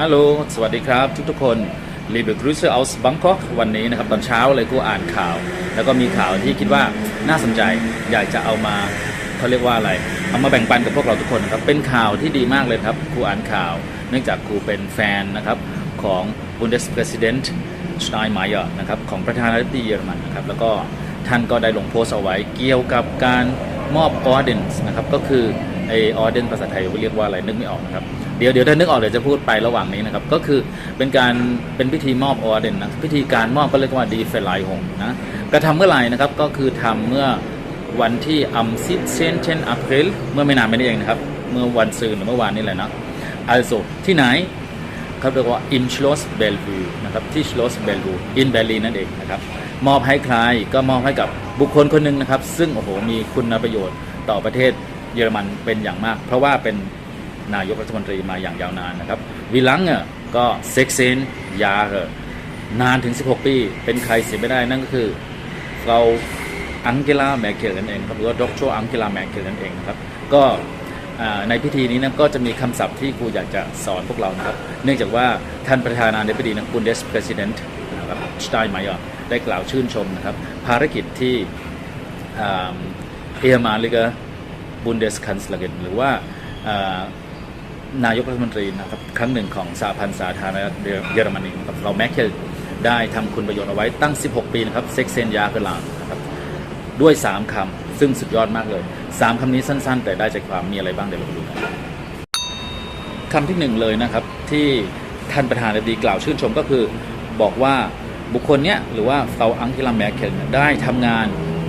ฮัลโหล สวัสดีครับทุกทุกคน Liebe Grüße aus Bangkok วันนี้นะครับ ตอนเช้าเลยกูอ่านข่าว แล้วก็มีข่าวที่คิดว่าน่าสนใจ อยากจะเอามาเขาเรียกว่าอะไร เอามาแบ่งปันกับพวกเราทุกคนนะครับ เป็นข่าวที่ดีมากเลยครับครูอ่านข่าว เนื่องจากครูเป็นแฟนนะครับของ Bundespräsident Steinmeier นะครับของประธานาธิบดีเยอรมันนะครับ แล้วก็ท่านก็ได้ลงโพสต์เอาไว้เกี่ยวกับการมอบออเดนนะครับ ก็คือไอออเดนภาษาไทยเรียกว่าอะไรนึกไม่ออกนะครับ เดี๋ยวเดี๋ยวถ้านึกออกเดี๋ยวจะพูดไประหว่างนี้นะครับ ก็คือเป็นการเป็นพิธีมอบออเดนนะพิธีการมอบก็เรียกว่าดีเฟลไลหงนะกระทำเมื่อไหร่นะครับก็คือทำเมื่อวันที่อัมซิเซนเชนอัพริลเมื่อไม่นานมานี้เองนะครับ เมื่อวันซืนหรือเมื่อวานนี้แหละนะ also ที่ไหนเขาเรียกว่า in Schloss Bellevue นะครับที่ Schloss Bellevue in Berlin นั่นเองนะครับมอบให้ใครก็มอบให้กับบุคคลคนหนึ่งนะครับ ซึ่งโอ้โหมีคุณประโยชน์ต่อประเทศเยอรมันเป็นอย่างมาก เพราะว่าเป็น นายกรัฐมนตรีมาอย่างยาวนานนะครับวิลังเนก็เซ็กเซนยาเหนานถึง 16 ปี เป็นใครเสียไม่ได้นั่นก็คือเราอังเกลาแมคเคลนั่นเองครับหรือว่าดรอังเกลาแมคเคลนั่นเองครับก็ในพิธีนี้นะก็จะมีคำศัพท์ที่ครูอยากจะสอนพวกเรานะครับ เนื่องจากว่าท่านประธานาธิบดีนะบุนเดสประธานนะครับสไตน์ไมยอได้กล่าวชื่นชมนะครับ ภารกิจที่เอเมาลิกบุนเดสคันสลเกนหรือว่า นายกรัฐมนตรีนะครับครั้งหนึ่งของสหพันธ์สาธารณรัฐเยอรมนีนะครับเราแมคเคลได้ทำคุณประโยชน์เอาไว้ตั้ง 16 ปีนะครับเซ็กเซนยาเกลานะครับด้วย 3คำซึ่งสุดยอดมากเลย 3คำนี้สั้นๆ แต่ได้ใจความมีอะไรบ้างเดี๋ยวเราดูกันคำที่หนึ่งเลยนะครับที่ท่านประธานาธิบดีกล่าวชื่นชมก็คือบอกว่าบุคคลเนี้ยหรือว่าเฟาอังกิลาแมร์เคลเนี่ยได้ทำงาน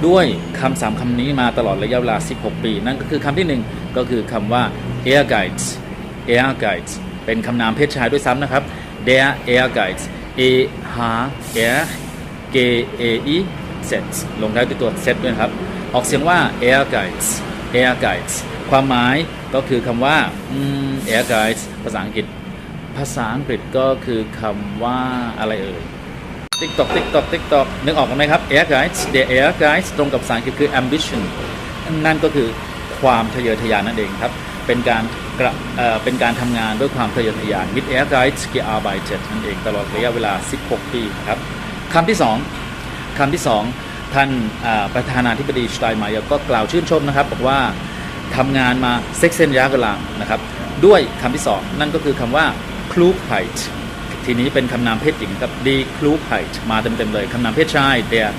ด้วยคำสามคำนี้มาตลอดระยะเวลา 16 ปี นั่นก็คือคำที่หนึ่งก็คือคำว่า air guides air guides เป็นคำนามเพศชายด้วยซ้ำนะครับ der air guides a h r g a e set ลงท้ายด้วยตัว set ด้วยครับ ออกเสียงว่า air guides air guides ความหมายก็คือคำว่าอืม air guides ภาษาอังกฤษ ภาษาอังกฤษก็คือคำว่าอะไรเอ่ย TikTok TikTok TikTok นึกออกกันไหมครับ air guides the air guides ตรงกับภาษาอังกฤษคือ ambition นั่นก็คือความทะเยอทะยานนั่นเองครับ เป็นการ เป็นการทำงานด้วยความทะเยอทะยาน with air guides gearbeitet นั่นเองตลอดระยะเวลา 16 ปีครับคำที่ 2คำที่ 2 ท่านประธานาธิบดีสไตน์มเยก็กล่าวชื่นชมนะครับ บอกว่าทำงานมาเซ็กเซนยากลางนะครับ ด้วยคำที่ 2 นั่นก็คือคำว่า k l u g h e i t ทีนี้เป็นคำนามเพศหญิงครับ die k l u g h e i t มาเต็มๆเลยคำนามเพศชาย der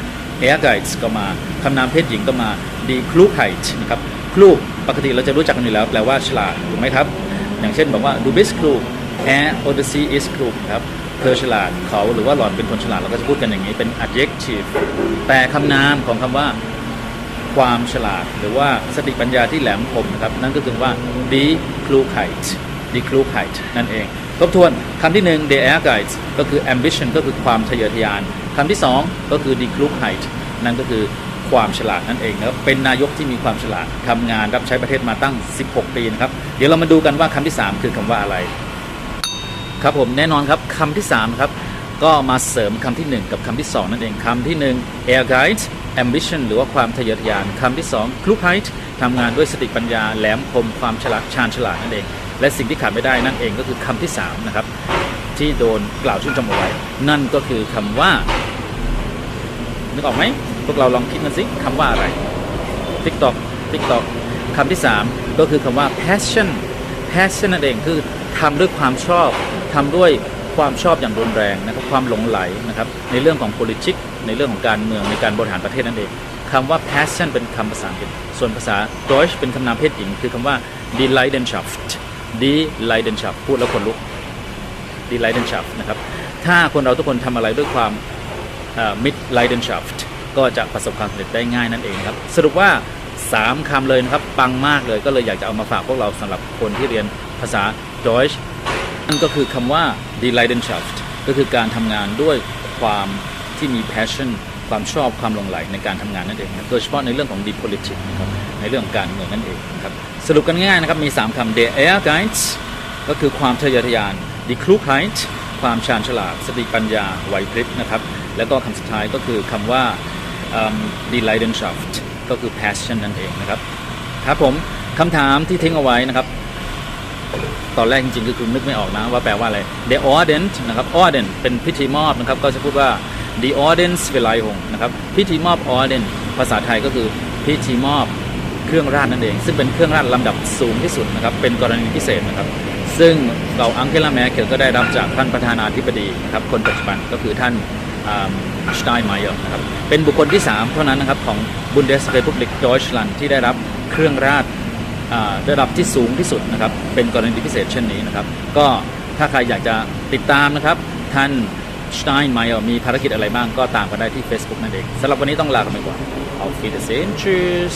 Ehrgeiz ก็มาคำนามเพศหญิงก็มา die k l u g h e i t นะครับ ลูกปกติเราจะรู้จักกันอยู่แล้วแปลว่าฉลาดถูกไหมครับ อย่างเช่นบอกว่า du bist klug er oder sie ist klug ครับเธอฉลาดเขาหรือว่าหล่อนเป็นคนฉลาดเราก็จะพูดกันอย่างนี้เป็น adjective แต่คำนามของคำว่าความฉลาดหรือว่าสติปัญญาที่แหลมคมนะครับ นั่นก็คือว่า die Klugheit die Klugheit นั่นเอง ทบทวนคำที่หนึ่ง der Ehrgeiz ก็คือ ambition ก็คือความทะเยอทะยานคำที่สองก็คือ d e Klugheit นั่นก็คือ ความฉลาดนั่นเองนะครับเป็นนายกที่มีความฉลาดทำงานรับใช้ประเทศมาตั้ง 16 ปีนะครับเดี๋ยวเรามาดูกันว่าคำที่ 3 คือคำว่าอะไร ครับผมแน่นอนครับคำที่3ครับก็มาเสริมคำทีหนึ่1 กับคำที่ 2 นั่นเองคำที่ 1 air guide ambition หรือว่าความทะเยอทะยานคำที่ 2 c l u g h e i t ทำงานด้วยสติปัญญาแหลมคมความฉลาดชาญฉลาดนั่นเอง และสิ่งที่ขาดไม่ได้นั่นเองก็คือคำที่ 3 นะครับ ที่โดนกล่าวชื่นชมเอาไว้ นั่นก็คือคำว่านึกออกไหม พวกเราลองคิดกันสิคำว่าอะไร TikTok TikTok คำที่ 3 ก็คือคำว่า passion passion นั่นเองคือทำด้วยความชอบทำด้วยความชอบอย่างรุนแรงนะครับความหลงไหลนะครับในเรื่องของ politics ในเรื่องของการเมืองในการบริหารประเทศนั่นเองคำว่า passion เป็นคำภาษาอังกฤษส่วนภาษา Deutsch เป็นคำนามเพศหญิง คือคำว่า die Leidenschaft die Leidenschaft พูดแล้วคนลุก die Leidenschaft นะครับถ้าคนเราทุกคนทำอะไรด้วยความมิดไลเดนชัฟ ก็จะประสบความสำเร็จได้ง่ายนั่นเองครับ สรุปว่า 3คำเลยนะครับ ปังมากเลยก็เลยอยากจะเอามาฝากพวกเราสำหรับคนที่เรียนภาษา Deutsch นั่นก็คือคำว่า d e Leidenschaft ก็คือการทำงานด้วยความที่มี passion ความชอบความลงไหลในการทำงานนั่นเองโดยเฉพาะในเรื่องของ d e Politik นะครับในเรื่องของการเมืองนั่นเองนะครับสรุปกันง่ายนะครับมี 3คำ der Ehrgeiz ก็คือความทะเยอทะยาน die Klugheit ความชาญฉลาดสติปัญญาไหวพริบนะครับ แล้วก็คำสุดท้ายก็คือคำว่า die Leidenschaft ก็คือ passion นั่นเองนะครับ ครับผมคำถามที่ทิ้งเอาไว้นะครับ ตอนแรกจริงๆก็คือนึกไม่ออกนะว่าแปลว่าอะไร The Ordent นะครับ Ordent เป็นพิธีมอบนะครับก็จะพูดว่า The Ordens v e l a i h o n g นะครับพิธีมอบ Ordent ภาษาไทยก็คือพิธีมอบเครื่องราชนั่นเอง ซึ่งเป็นเครื่องราชลำดับสูงที่สุดนะครับ เป็นกรณีพิเศษนะครับ ซึ่งเราอังเกลาแมร์เกลก็ได้รับจากท่านประธานาธิบดีนะครับ คนปัจจุบันก็คือท่าน สไตน์ไมเออร์นะครับเป็นบุคคลที่ 3 เท่านั้นนะครับของ Bundesrepublik Deutschland ที่ได้รับเครื่องราชอ่าระดับที่สูงที่สุดนะครับเป็นกรณีพิเศษเช่นนี้นะครับ ก็ถ้าใครอยากจะติดตามนะครับท่านสไตน์ไมเออร์มีภารกิจอะไรบ้างก็ตามกันได้ที่ Facebook นั่นเองสำหรับวันนี้ต้องลากันไปก่อน Auf Wiedersehen Tschüss